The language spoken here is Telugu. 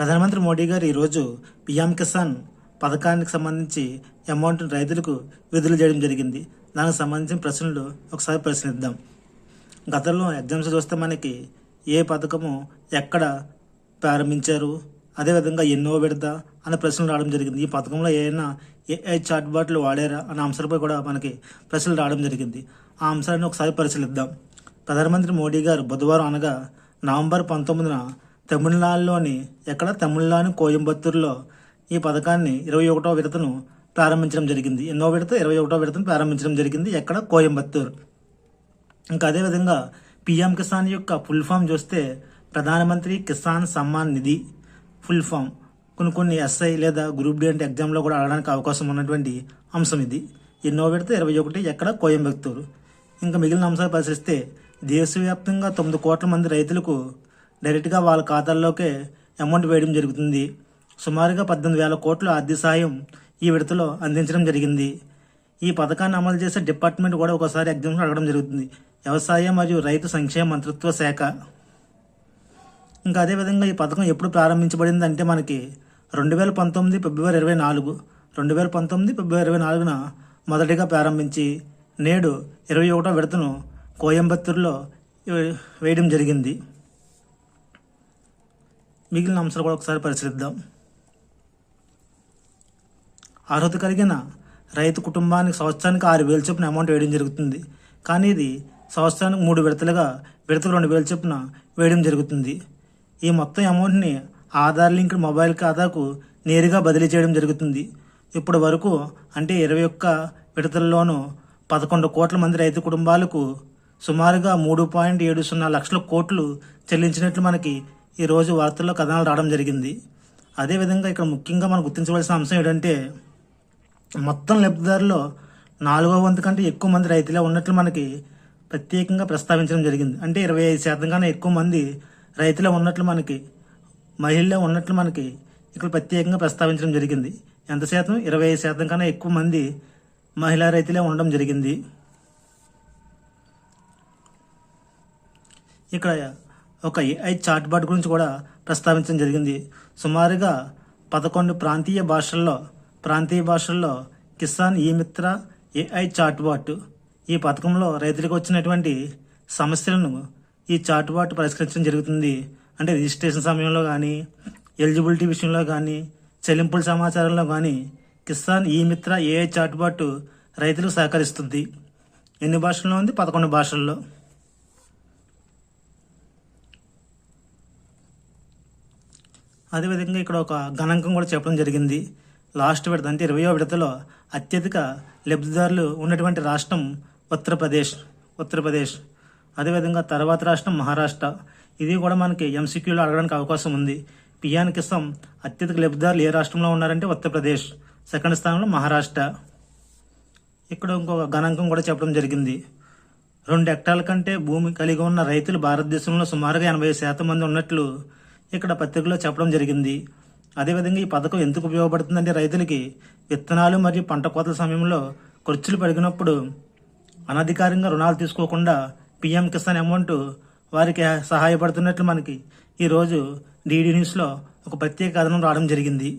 ప్రధానమంత్రి మోడీ గారు ఈరోజు పిఎం కిసాన్ పథకానికి సంబంధించి అమౌంట్ రైతులకు విడుదల చేయడం జరిగింది. దానికి సంబంధించిన ప్రశ్నలు ఒకసారి ప్రశ్నిద్దాం గతంలో ఎగ్జామ్స్ చూస్తే మనకి ఏ పథకము ఎక్కడ ప్రారంభించారు అదేవిధంగా ఎన్నో విడత అనే ప్రశ్నలు రావడం జరిగింది. ఈ పథకంలో ఏమైనా ఏఐ చాట్ బాట్లు వాడారా అనే అంశాలపై కూడా మనకి ప్రశ్నలు రావడం జరిగింది. ఆ అంశాన్ని ఒకసారి పరిశీలిద్దాం. ప్రధానమంత్రి మోడీ గారు బుధవారం అనగా నవంబర్ పంతొమ్మిదిన తమిళనాడులోని ఎక్కడ? తమిళనాడు కోయంబత్తూరులో ఈ పథకాన్ని ఇరవై ఒకటో విడతను ప్రారంభించడం జరిగింది. ఎన్నో విడత? ఇరవై ఒకటో విడతను ప్రారంభించడం జరిగింది. ఎక్కడ? కోయంబత్తూరు. ఇంకా అదేవిధంగా పిఎం కిసాన్ యొక్క ఫుల్ ఫామ్ చూస్తే ప్రధానమంత్రి కిసాన్ సమ్మాన్ నిధి ఫుల్ ఫామ్. కొన్ని కొన్ని ఎస్ఐ లేదా గ్రూప్ డి అంటే ఎగ్జామ్లో కూడా అడగడానికి అవకాశం ఉన్నటువంటి అంశం ఇది. ఎన్నో విడత? ఇరవై ఒకటి. ఎక్కడ? కోయంబత్తూరు. ఇంకా మిగిలిన అంశాలు పరిశీలిస్తే దేశవ్యాప్తంగా తొమ్మిది కోట్ల మంది రైతులకు డైరెక్ట్గా వాళ్ళ ఖాతాల్లోకే అమౌంట్ వేయడం జరుగుతుంది. సుమారుగా పద్దెనిమిది వేల కోట్ల ఆర్థిక సాయం ఈ విడతలో అందించడం జరిగింది. ఈ పథకాన్ని అమలు చేసే డిపార్ట్మెంట్ కూడా ఒకసారి ఎగ్జామ్స్ అడగడం జరుగుతుంది. వ్యవసాయ మరియు రైతు సంక్షేమ మంత్రిత్వ శాఖ. ఇంకా అదేవిధంగా ఈ పథకం ఎప్పుడు ప్రారంభించబడింది అంటే మనకి రెండు వేల పంతొమ్మిది ఫిబ్రవరి ఇరవై నాలుగు రెండు వేల పంతొమ్మిది ఫిబ్రవరి ఇరవై నాలుగున మొదటిగా ప్రారంభించి నేడు ఇరవై ఒకటో విడతను కోయంబత్తూరులో వేయడం జరిగింది. మిగిలిన అంశాలు కూడా ఒకసారి పరిశీలిద్దాం. అర్హత కలిగిన రైతు కుటుంబానికి సంవత్సరానికి ఆరు వేలు చొప్పున అమౌంట్ వేయడం జరుగుతుంది. కానీ ఇది సంవత్సరానికి మూడు విడతలుగా విడతలు రెండు వేలు చొప్పున వేయడం జరుగుతుంది. ఈ మొత్తం అమౌంట్ని ఆధార్ లింక్ మొబైల్ ఖాతాకు నేరుగా బదిలీ చేయడం జరుగుతుంది. ఇప్పటి వరకు అంటే ఇరవై ఒక్క విడతల్లోనూ పదకొండు కోట్ల మంది రైతు కుటుంబాలకు సుమారుగా మూడు పాయింట్ ఏడు సున్నా లక్షల కోట్లు చెల్లించినట్లు మనకి ఈరోజు వార్తల్లో కథనాలు రావడం జరిగింది. అదేవిధంగా ఇక్కడ ముఖ్యంగా మనం గుర్తించవలసిన అంశం ఏంటంటే మొత్తం లబ్ధిదారులో నాలుగో వంతు కంటే ఎక్కువ మంది రైతులే ఉన్నట్లు మనకి ప్రత్యేకంగా ప్రస్తావించడం జరిగింది. అంటే ఇరవై ఐదు శాతం కన్నా ఎక్కువ మంది రైతులే ఉన్నట్లు మనకి మహిళలే ఉన్నట్లు మనకి ఇక్కడ ప్రత్యేకంగా ప్రస్తావించడం జరిగింది. ఎంత శాతం? ఇరవై ఐదు శాతం కన్నా ఎక్కువ మంది మహిళా రైతులే ఉండడం జరిగింది. ఇక్కడ ఒక ఏఐ చాట్బాట్ గురించి కూడా ప్రస్తావించడం జరిగింది. సుమారుగా పదకొండు ప్రాంతీయ భాషల్లో ప్రాంతీయ భాషల్లో కిసాన్ ఈ మిత్ర ఏఐ చాట్బాట్ ఈ పథకంలో రైతులకు వచ్చినటువంటి సమస్యలను ఈ చాట్బాట్ పరిష్కరించడం జరుగుతుంది. అంటే రిజిస్ట్రేషన్ సమయంలో కానీ ఎలిజిబిలిటీ విషయంలో కానీ చెల్లింపుల సమాచారంలో కానీ కిసాన్ ఈ మిత్ర ఏఐ చాట్బాట్ రైతులకు సహకరిస్తుంది. ఎన్ని భాషల్లో ఉంది? పదకొండు భాషల్లో. అదేవిధంగా ఇక్కడ ఒక గణాంకం కూడా చెప్పడం జరిగింది. లాస్ట్ విడత అంటే ఇరవయో విడతలో అత్యధిక లబ్ధిదారులు ఉన్నటువంటి రాష్ట్రం ఉత్తరప్రదేశ్ ఉత్తరప్రదేశ్. అదేవిధంగా తర్వాత రాష్ట్రం మహారాష్ట్ర. ఇది కూడా మనకి ఎంసీక్యూలో అడగడానికి అవకాశం ఉంది. పియాన్ కిసం అత్యధిక లబ్ధిదారులు ఏ రాష్ట్రంలో ఉన్నారంటే ఉత్తరప్రదేశ్ సెకండ్ స్థానంలో మహారాష్ట్ర. ఇక్కడ ఇంకొక గణాంకం కూడా చెప్పడం జరిగింది. రెండు హెక్టార్ల కంటే భూమి కలిగి ఉన్న రైతులు భారతదేశంలో సుమారుగా ఎనభై శాతం మంది ఉన్నట్లు ఇక్కడ పత్రికలో చెప్పడం జరిగింది. అదేవిధంగా ఈ పథకం ఎందుకు ఉపయోగపడుతుందంటే రైతులకి విత్తనాలు మరియు పంట కోతల సమయంలో ఖర్చులు పెరిగినప్పుడు అనధికారంగా రుణాలు తీసుకోకుండా పిఎం కిసాన్ అమౌంట్ వారికి సహాయపడుతున్నట్లు మనకి ఈరోజు డీడీ న్యూస్లో ఒక ప్రత్యేక కథనం రావడం జరిగింది.